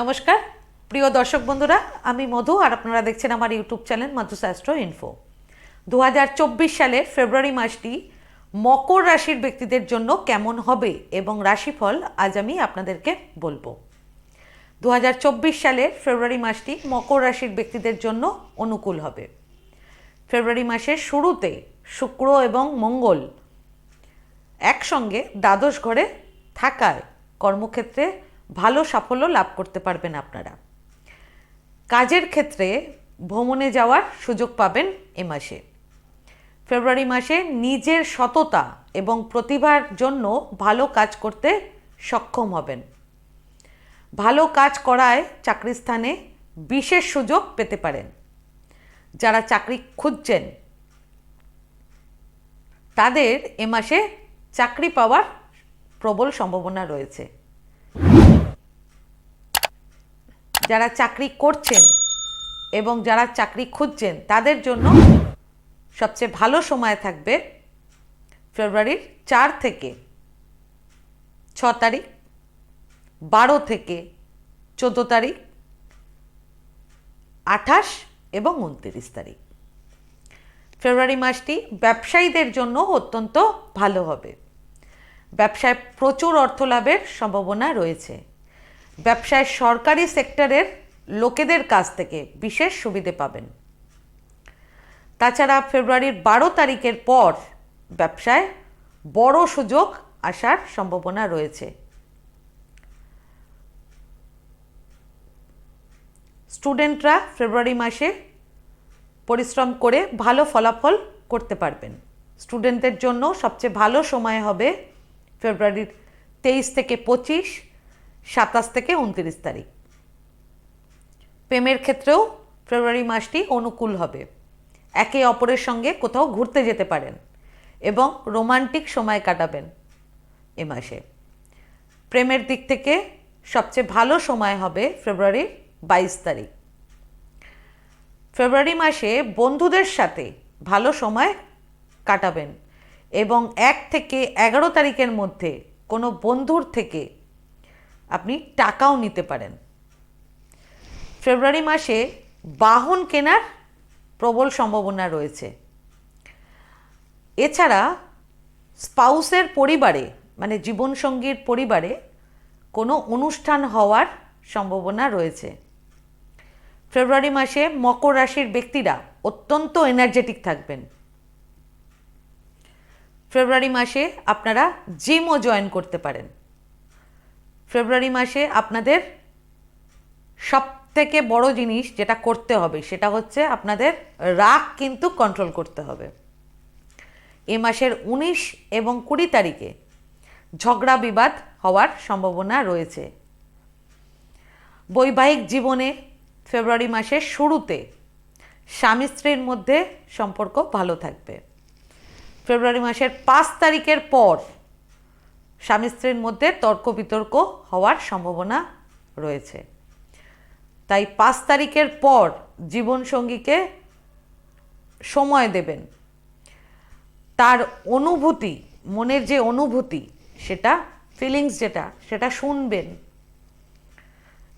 নমস্কার। প্রিয় দর্শক বন্ধুরা, আমি মধু আর আপনারা দেখছেন আমার ইউটিউব চ্যানেল মধুশাস্ত্র ইনফো। দু হাজার চব্বিশ সালের ফেব্রুয়ারি মাসটি মকর রাশির ব্যক্তিদের জন্য কেমন হবে এবং রাশিফল আজ আমি আপনাদেরকে বলব। দু হাজার চব্বিশ সালের ফেব্রুয়ারি মাসটি মকর রাশির ব্যক্তিদের জন্য অনুকূল হবে। ফেব্রুয়ারি মাসের শুরুতে শুক্র এবং মঙ্গল একসঙ্গে দ্বাদশ ঘরে থাকায় কর্মক্ষেত্রে ভালো সাফল্য লাভ করতে পারবেন আপনারা। কাজের ক্ষেত্রে ভ্রমণে যাওয়ার সুযোগ পাবেন এ মাসে। ফেব্রুয়ারি মাসে নিজের সততা এবং প্রতিভার জন্য ভালো কাজ করতে সক্ষম হবেন। ভালো কাজ করায় চাকরির স্থানে বিশেষ সুযোগ পেতে পারেন। যারা চাকরি খুঁজছেন, তাদের এ মাসে চাকরি পাওয়ার প্রবল সম্ভাবনা রয়েছে। যারা চাকরি করছেন এবং যারা চাকরি খুঁজছেন, তাদের জন্য সবচেয়ে ভালো সময় থাকবে ফেব্রুয়ারির চার থেকে ছ তারিখ, বারো থেকে চোদ্দ তারিখ, আঠাশ এবং উনত্রিশ তারিখ। ফেব্রুয়ারি মাসটি ব্যবসায়ীদের জন্য অত্যন্ত ভালো হবে। ব্যবসায় প্রচুর অর্থ লাভের সম্ভাবনা রয়েছে। ব্যবসায় সরকারি সেক্টরের লোকেদের কাছ থেকে বিশেষ সুবিধে পাবেন। তাছাড়া ফেব্রুয়ারির বারো তারিখের পর ব্যবসায় বড় সুযোগ আসার সম্ভাবনা রয়েছে। স্টুডেন্টরা ফেব্রুয়ারি মাসে পরিশ্রম করে ভালো ফলাফল করতে পারবেন। স্টুডেন্টদের জন্য সবচেয়ে ভালো সময় হবে ফেব্রুয়ারির তেইশ থেকে পঁচিশ সাতাশ থেকে উনত্রিশ তারিখ। প্রেমের ক্ষেত্রেও ফেব্রুয়ারি মাসটি অনুকূল হবে। একে অপরের সঙ্গে কোথাও ঘুরতে যেতে পারেন এবং রোমান্টিক সময় কাটাবেন এ মাসে। প্রেমের দিক থেকে সবচেয়ে ভালো সময় হবে ফেব্রুয়ারির বাইশ তারিখ। ফেব্রুয়ারি মাসে বন্ধুদের সাথে ভালো সময় কাটাবেন এবং এক থেকে এগারো তারিখের মধ্যে কোনো বন্ধুর থেকে আপনি টাকাও নিতে পারেন। ফেব্রুয়ারি মাসে বাহন কেনার প্রবল সম্ভাবনা রয়েছে। এছাড়া স্পাউসের পরিবারে মানে জীবনসঙ্গীর পরিবারে কোনো অনুষ্ঠান হওয়ার সম্ভাবনা রয়েছে। ফেব্রুয়ারি মাসে মকর রাশির ব্যক্তিরা অত্যন্ত এনার্জেটিক থাকবেন। ফেব্রুয়ারি মাসে আপনারা জিমও জয়েন করতে পারেন। ফেব্রুয়ারি মাসে আপনাদের সব থেকে বড় জিনিস যেটা করতে হবে, সেটা হচ্ছে আপনাদের রাগ কিন্তু কন্ট্রোল করতে হবে। এ মাসের উনিশ এবং কুড়ি তারিখে ঝগড়া বিবাদ হওয়ার সম্ভাবনা রয়েছে। বৈবাহিক জীবনে ফেব্রুয়ারি মাসের শুরুতে স্বামী স্ত্রীর মধ্যে সম্পর্ক ভালো থাকবে। ফেব্রুয়ারি মাসের পাঁচ তারিখের পর স্বামী স্ত্রীর মধ্যে তর্ক বিতর্ক হওয়ার সম্ভাবনা রয়েছে। তাই পাঁচ তারিখের পর জীবনসঙ্গীকে সময় দেবেন। তার অনুভূতি, মনের যে অনুভূতি, সেটা ফিলিংস যেটা, সেটা শুনবেন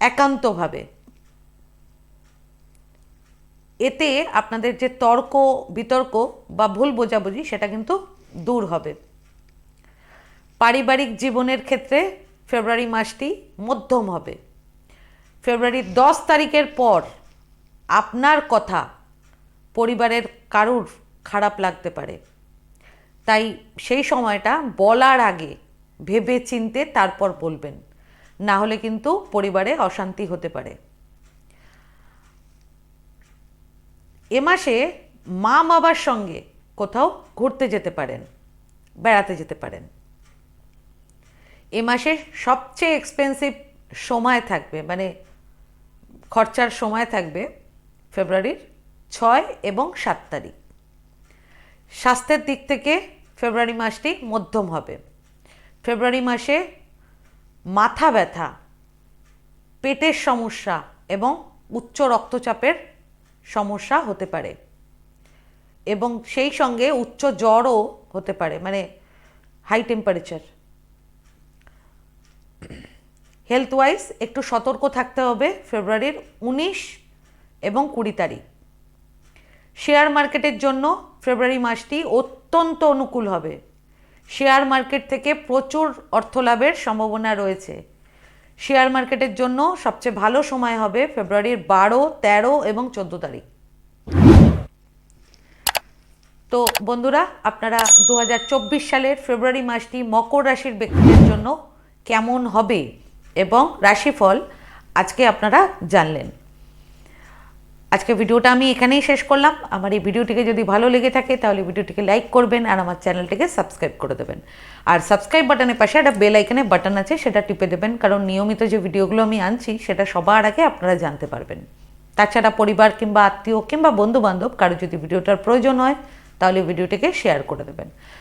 একান্তভাবে। এতে আপনাদের যে তর্ক, বিতর্ক বা ভুল বোঝাবুঝি, সেটা কিন্তু দূর হবে। পারিবারিক জীবনের ক্ষেত্রে ফেব্রুয়ারি মাসটি মধ্যম হবে। ফেব্রুয়ারির দশ তারিখের পর আপনার কথা পরিবারের কারুর খারাপ লাগতে পারে। তাই সেই সময়টা বলার আগে ভেবে চিনতে তারপর বলবেন। না হলে কিন্তু পরিবারে অশান্তি হতে পারে। এ মাসে মা বাবার সঙ্গে কোথাও ঘুরতে যেতে পারেন, বেড়াতে যেতে পারেন। এ মাসে সবচেয়ে এক্সপেন্সিভ সময় থাকবে মানে খরচার সময় থাকবে ফেব্রুয়ারির ছয় এবং সাত তারিখ। স্বাস্থ্যের দিক থেকে ফেব্রুয়ারি মাসটি মধ্যম হবে। ফেব্রুয়ারি মাসে মাথা ব্যথা, পেটের সমস্যা এবং উচ্চ রক্তচাপের সমস্যা হতে পারে। এবং সেই সঙ্গে উচ্চ জ্বরও হতে পারে মানে হাই টেম্পারেচার হেলথ ওয়াইজ একটু সতর্ক থাকতে হবে ফেব্রুয়ারির উনিশ এবং কুড়ি তারিখ। শেয়ার মার্কেটের জন্য ফেব্রুয়ারি মাসটি অত্যন্ত অনুকূল হবে। শেয়ার মার্কেট থেকে প্রচুর অর্থ লাভের সম্ভাবনা রয়েছে। শেয়ার মার্কেটের জন্য সবচেয়ে ভালো সময় হবে ফেব্রুয়ারির বারো, তেরো এবং চোদ্দ তারিখ। তো বন্ধুরা, আপনারা দু হাজার চব্বিশ সালের ফেব্রুয়ারি মাসটি মকর রাশির ব্যক্তিদের জন্য কেমন হবে? এবং রাশিফল আজকে আপনারা জানলেন। আজকে ভিডিওটা আমি এখানেই শেষ করলাম। আমার এই ভিডিওটিকে যদি ভালো লেগে থাকে, তাহলে ভিডিওটিকে লাইক করবেন আর আমার চ্যানেলটিকে সাবস্ক্রাইব করে দেবেন। আর সাবস্ক্রাইব বাটনের পাশে একটা বেল আইকনে বাটন আছে, সেটা টিপে দেবেন। কারণ নিয়মিত যে ভিডিওগুলো আমি আনছি, সেটা সবার আগে আপনারা জানতে পারবেন। তাছাড়া পরিবার কিংবা আত্মীয় কিংবা বন্ধু বান্ধব কারও যদি ভিডিওটার প্রয়োজন হয়, তাহলে ভিডিওটিকে শেয়ার করে দেবেন।